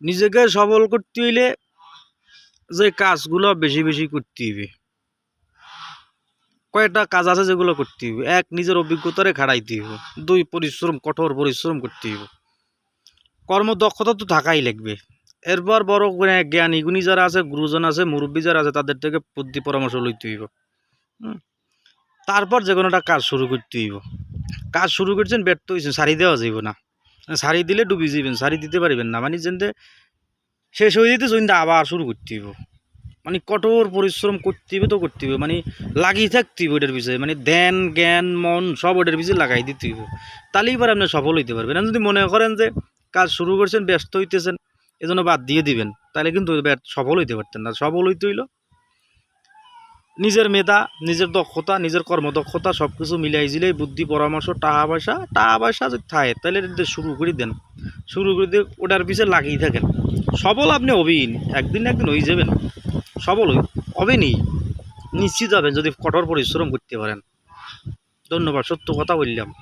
নিজেকে সবল করতে হইলে যে কাজগুলো বেশি বেশি করতে হইবে। কয়েকটা কাজ আছে যেগুলো করতে হইবে? এক, নিজের অভিজ্ঞতারে খাড়াইতে হইব। দুই, পরিশ্রম, কঠোর পরিশ্রম করতে হইব। কর্মদক্ষতা তো থাকাই লাগবে। এরপর বড় জ্ঞানী গুণী যারা আছে, গুরুজন আছে, মুরব্বী যারা আছে, তাদের থেকে বুদ্ধি পরামর্শ লইতে হইব। তারপর যে কোনো একটা কাজ শুরু করতে হইব। কাজ শুরু করছেন, ব্যর্থ হয়েছেন সারি দেওয়া যাইব না। সারি দিলে ডুবি যাবেন সারি দিতে পারবেন না। মানে যেন শেষ হয়ে যেতে জইন আবার শুরু করতে হইব। মানে কঠোর পরিশ্রম করতে হবে তো করতে হবে মানে লাগিয়ে থাকতে হইব ওটার পিছিয়ে মানে ধ্যান, জ্ঞান, মন সব ওটার পিছিয়ে লাগাই দিতে হইব। তাহলেই এবার আপনি সফল হইতে পারবেন। আর যদি মনে করেন যে কাজ শুরু করছেন, ব্যস্ত হইতেছেন, এজন্য বাদ দিয়ে দিবেন, তাহলে কিন্তু সফল হইতে পারতেন না। সফল হইতে হইল নিজের মেধা, নিজের দক্ষতা, নিজের কর্মদক্ষতা সব কিছু মিলাই জিলাই বুদ্ধি, পরামর্শ, টাকা পয়সা টাকা পয়সা যদি থাকে, তাহলে শুরু করে দেন। শুরু করে দিয়ে ওটার পিছিয়ে লাগিয়ে থাকেন। সবল আপনি হবেন একদিন একদিন হয়ে যাবেন। সবল হবেনই নিশ্চিত হবেন যদি কঠোর পরিশ্রম করতে পারেন। ধন্যবাদ। সত্য কথা বললাম।